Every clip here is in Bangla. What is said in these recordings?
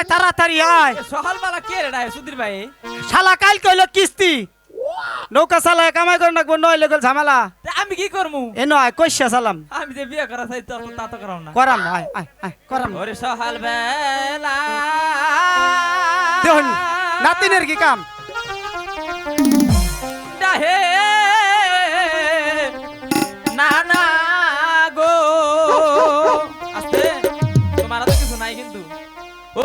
আয় তাড়াতাড়ি আয়। সকালবেলা কে রে সুধীর ভাই? শালা কাল কইলো কিস্তি। নৌকা চালায় কামাই করে নাকবো নইলে গেল ঝামেলা। আমি কি করমু? এ নয় কইসা সালাম। আমি যে বিয়ে করা চাই তো তা তো করাম না। করাম আয় আয় আয় করাম। ওরে সকাল বেলা দেখুন নাতিনের কি কাম? ডাহে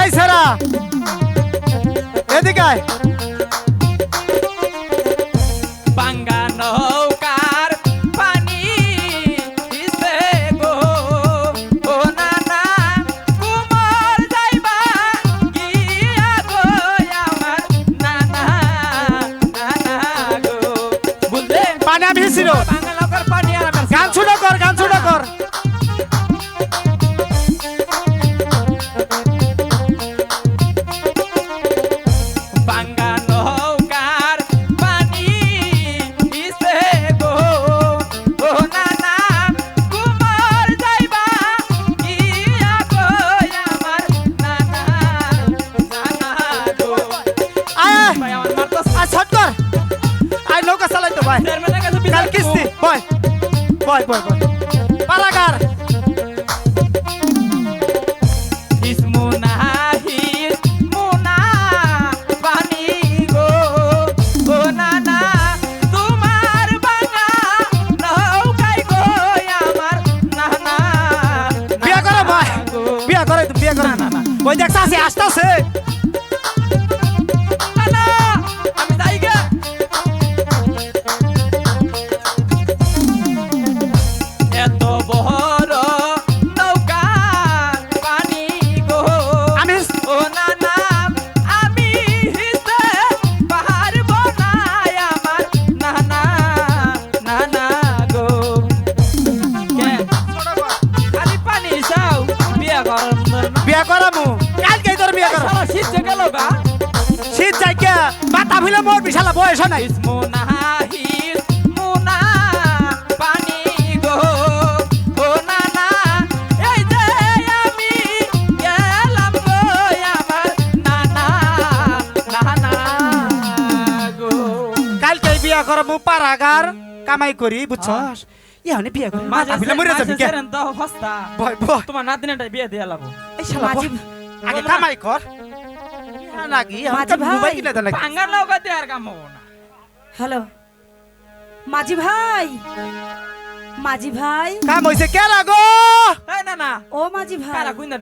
এই সেরা। এদিকে আয়। বাঙ্গা নৌকার পানি দিছে গো। ও না না কুমার যাইবা গিয়া গো আমার না না না না গো। বুঝলে? পানি আমি হিসিল বাঙ্গা নৌকার পানি আর গান ছুটো কর গান গো। আমার না না বিয়া করো ভাই গো। বিয়া করে তো বিয়া করে। না, না, না। ওই দেখছ আসে আসতেছে। না না না না গো কালকে বিয়া করামু পারাগার কামাই করি বুঝছস ইহানে বিয়া করি। মাথা ভিলে মরে যাবি কে? তোমার নাতিনটা বিয়ে দিয়ে লাভ এই শালা আগে কামাই কর। নাকি মাঝি ভাই। মোবাইল কিনে দেন নাকি ভাঙ্গার নৌকা দিয়ে আর কাম হব না। হ্যালো। মাঝি ভাই। মাঝি ভাই। কাম হইছে কে লাগো না না। ও মাঝি ভাই।